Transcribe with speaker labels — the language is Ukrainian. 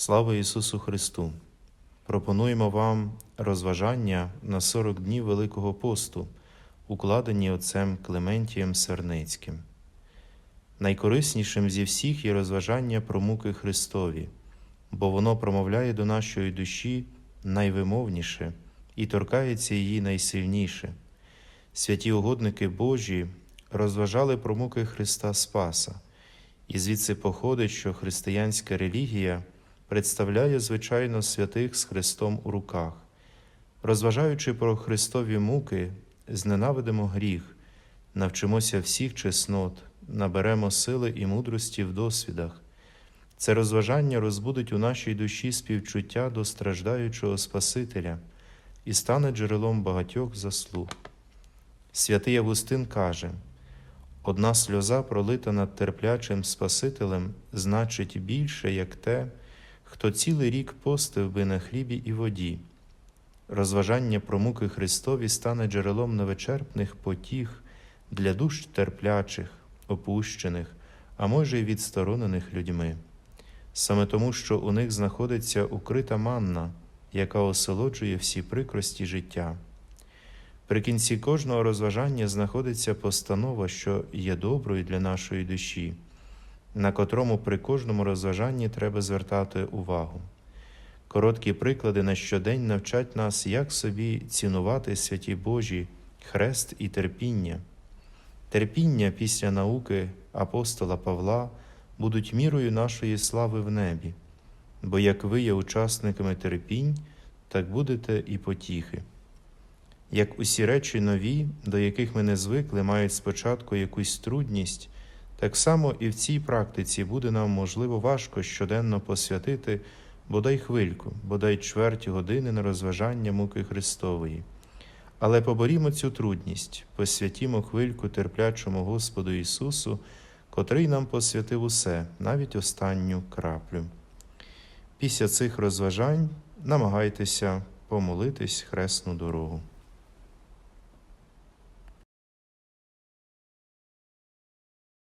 Speaker 1: Слава Ісусу Христу! Пропонуємо вам розважання на 40 днів Великого посту, укладені отцем Клементієм Серницьким. Найкориснішим зі всіх є розважання про муки Христові, бо воно промовляє до нашої душі найвимовніше і торкається її найсильніше. Святі угодники Божі розважали про муки Христа Спаса, і звідси походить, що християнська релігія представляє, звичайно, святих з Христом у руках. Розважаючи про Христові муки, зненавидимо гріх, навчимося всіх чеснот, наберемо сили і мудрості в досвідах. Це розважання розбудить у нашій душі співчуття до страждаючого Спасителя і стане джерелом багатьох заслуг. Святий Августин каже: одна сльоза, пролита над терплячим Спасителем, значить більше, як те, хто цілий рік постив би на хлібі і воді. Розважання про муки Христові стане джерелом невичерпних потіх для душ терплячих, опущених, а може й відсторонених людьми. Саме тому, що у них знаходиться укрита манна, яка осолоджує всі прикрості життя. При кінці кожного розважання знаходиться постанова, що є доброю для нашої душі, на котрому при кожному розважанні треба звертати увагу. Короткі приклади на щодень навчать нас, як собі цінувати святі Божі, хрест і терпіння. Терпіння після науки апостола Павла будуть мірою нашої слави в небі, бо як ви є учасниками терпінь, так будете і потіхи. Як усі речі нові, до яких ми не звикли, мають спочатку якусь трудність, так само і в цій практиці буде нам можливо важко щоденно посвятити бодай хвильку, бодай чверть години на розважання муки Христової. Але поборімо цю трудність, посвятімо хвильку терплячому Господу Ісусу, котрий нам посвятив усе, навіть останню краплю. Після цих розважань намагайтеся помолитись хресну дорогу.